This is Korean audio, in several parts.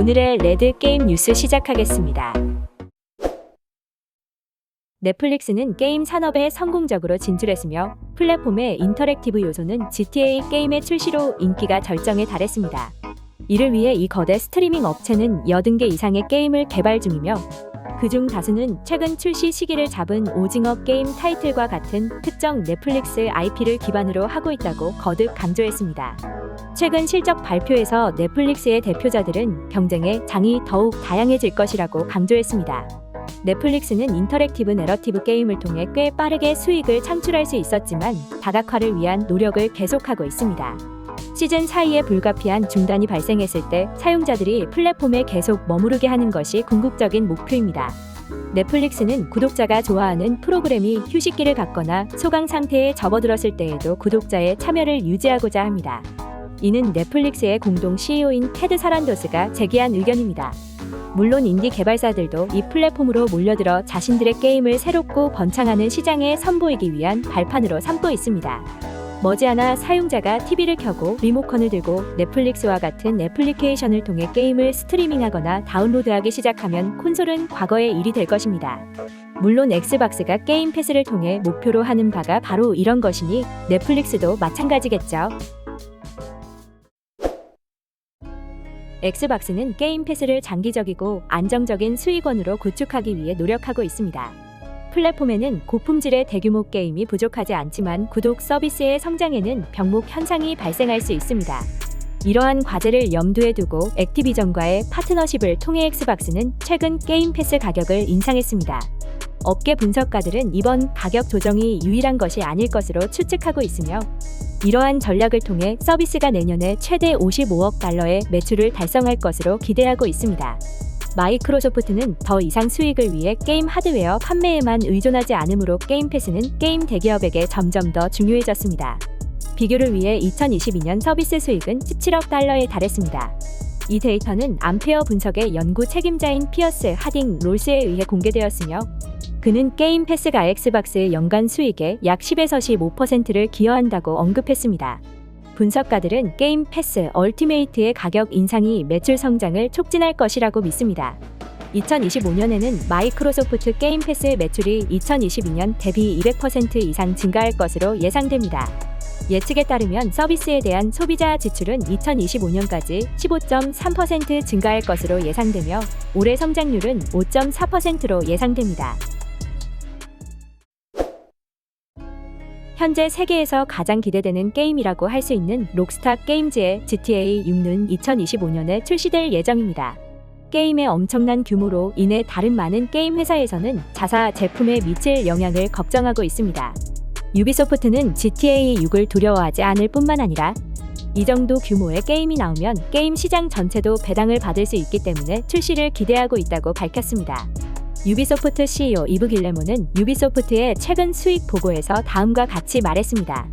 오늘의 레드 게임 뉴스 시작하겠습니다. 넷플릭스는 게임 산업에 성공적으로 진출했으며 플랫폼의 인터랙티브 요소는 GTA 게임의 출시로 인기가 절정에 달했습니다. 이를 위해 이 거대 스트리밍 업체는 80개 이상의 게임을 개발 중이며 그중 다수는 최근 출시 시기를 잡은 오징어 게임 타이틀과 같은 특정 넷플릭스 IP를 기반으로 하고 있다고 거듭 강조했습니다. 최근 실적 발표에서 넷플릭스의 대표자들은 경쟁의 장이 더욱 다양해질 것이라고 강조했습니다. 넷플릭스는 인터랙티브 내러티브 게임을 통해 꽤 빠르게 수익을 창출할 수 있었지만 다각화를 위한 노력을 계속하고 있습니다. 시즌 사이에 불가피한 중단이 발생했을 때 사용자들이 플랫폼에 계속 머무르게 하는 것이 궁극적인 목표입니다. 넷플릭스는 구독자가 좋아하는 프로그램이 휴식기를 갖거나 소강 상태에 접어들었을 때에도 구독자의 참여를 유지하고자 합니다. 이는 넷플릭스의 공동 CEO인 테드 사란도스가 제기한 의견입니다. 물론 인디 개발사들도 이 플랫폼으로 몰려들어 자신들의 게임을 새롭고 번창하는 시장에 선보이기 위한 발판으로 삼고 있습니다. 머지않아 사용자가 TV를 켜고 리모컨을 들고 넷플릭스와 같은 애플리케이션을 통해 게임을 스트리밍하거나 다운로드하기 시작하면 콘솔은 과거의 일이 될 것입니다. 물론 엑스박스가 게임 패스를 통해 목표로 하는 바가 바로 이런 것이니 넷플릭스도 마찬가지겠죠. 엑스박스는 게임 패스를 장기적이고 안정적인 수익원으로 구축하기 위해 노력하고 있습니다. 플랫폼에는 고품질의 대규모 게임이 부족하지 않지만 구독 서비스의 성장에는 병목 현상이 발생할 수 있습니다. 이러한 과제를 염두에 두고 액티비전과의 파트너십을 통해 엑스박스는 최근 게임 패스 가격을 인상했습니다. 업계 분석가들은 이번 가격 조정이 유일한 것이 아닐 것으로 추측하고 있으며 이러한 전략을 통해 서비스가 내년에 최대 55억 달러의 매출을 달성할 것으로 기대하고 있습니다. 마이크로소프트는 더 이상 수익을 위해 게임 하드웨어 판매에만 의존하지 않으므로 게임 패스는 게임 대기업에게 점점 더 중요해졌습니다. 비교를 위해 2022년 서비스 수익은 17억 달러에 달했습니다. 이 데이터는 암페어 분석의 연구 책임자인 피어스 하딩 롤스에 의해 공개되었으며 그는 게임 패스가 엑스박스의 연간 수익의 약 10에서 15%를 기여한다고 언급했습니다. 분석가들은 게임 패스 얼티메이트의 가격 인상이 매출 성장을 촉진할 것이라고 믿습니다. 2025년에는 마이크로소프트 게임 패스의 매출이 2022년 대비 200% 이상 증가할 것으로 예상됩니다. 예측에 따르면 서비스에 대한 소비자 지출은 2025년까지 15.3% 증가할 것으로 예상되며 올해 성장률은 5.4%로 예상됩니다. 현재 세계에서 가장 기대되는 게임이라고 할 수 있는 록스타 게임즈의 GTA 6는 2025년에 출시될 예정입니다. 게임의 엄청난 규모로 인해 다른 많은 게임 회사에서는 자사 제품에 미칠 영향을 걱정하고 있습니다. 유비소프트는 GTA 6을 두려워하지 않을 뿐만 아니라 이 정도 규모의 게임이 나오면 게임 시장 전체도 배당을 받을 수 있기 때문에 출시를 기대하고 있다고 밝혔습니다. 유비소프트 CEO 이브 길레모는 유비소프트의 최근 수익 보고에서 다음과 같이 말했습니다.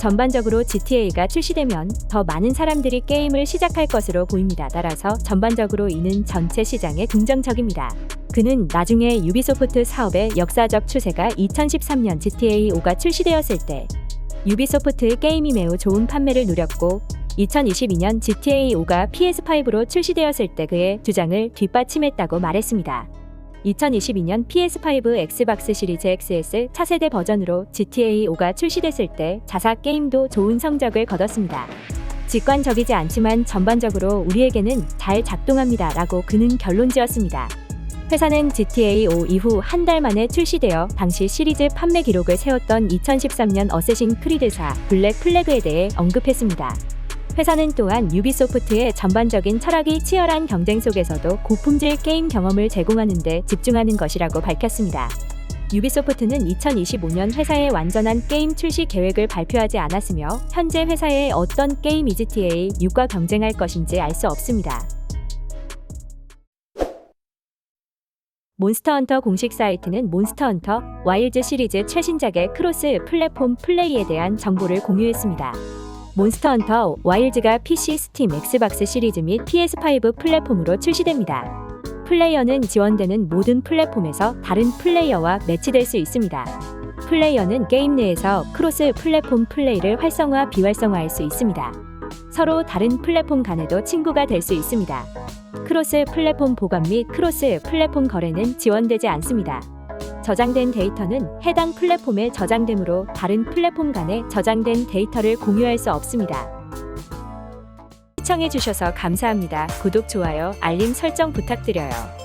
전반적으로 GTA가 출시되면 더 많은 사람들이 게임을 시작할 것으로 보입니다. 따라서 전반적으로 이는 전체 시장에 긍정적입니다. 그는 나중에 유비소프트 사업의 역사적 추세가 2013년 GTA 5가 출시되었을 때 유비소프트의 게임이 매우 좋은 판매를 누렸고 2022년 GTA 5가 PS5로 출시되었을 때 그의 주장을 뒷받침했다고 말했습니다. 2022년 PS5 엑스박스 시리즈 XS 차세대 버전으로 GTA 5가 출시됐을 때 자사 게임도 좋은 성적을 거뒀습니다. 직관적이지 않지만 전반적으로 우리에게는 잘 작동합니다. 라고 그는 결론 지었습니다. 회사는 GTA 5 이후 한 달 만에 출시되어 당시 시리즈 판매 기록을 세웠던 2013년 어쌔신 크리드사 블랙 플래그에 대해 언급했습니다. 회사는 또한 유비소프트의 전반적인 철학이 치열한 경쟁 속에서도 고품질 게임 경험을 제공하는 데 집중하는 것이라고 밝혔습니다. 유비소프트는 2025년 회사의 완전한 게임 출시 계획을 발표하지 않았으며 현재 회사의 어떤 게임이 GTA 6과 경쟁할 것인지 알 수 없습니다. 몬스터헌터 공식 사이트는 몬스터헌터 와일드 시리즈 최신작의 크로스 플랫폼 플레이에 대한 정보를 공유했습니다. 몬스터 헌터 와일드가 PC, 스팀, 엑스박스 시리즈 및 PS5 플랫폼으로 출시됩니다. 플레이어는 지원되는 모든 플랫폼에서 다른 플레이어와 매치될 수 있습니다. 플레이어는 게임 내에서 크로스 플랫폼 플레이를 활성화, 비활성화할 수 있습니다. 서로 다른 플랫폼 간에도 친구가 될 수 있습니다. 크로스 플랫폼 보관 및 크로스 플랫폼 거래는 지원되지 않습니다. 저장된 데이터는 해당 플랫폼에 저장되므로 다른 플랫폼 간에 저장된 데이터를 공유할 수 없습니다. 시청해주셔서 감사합니다. 구독, 좋아요, 알림 설정 부탁드려요.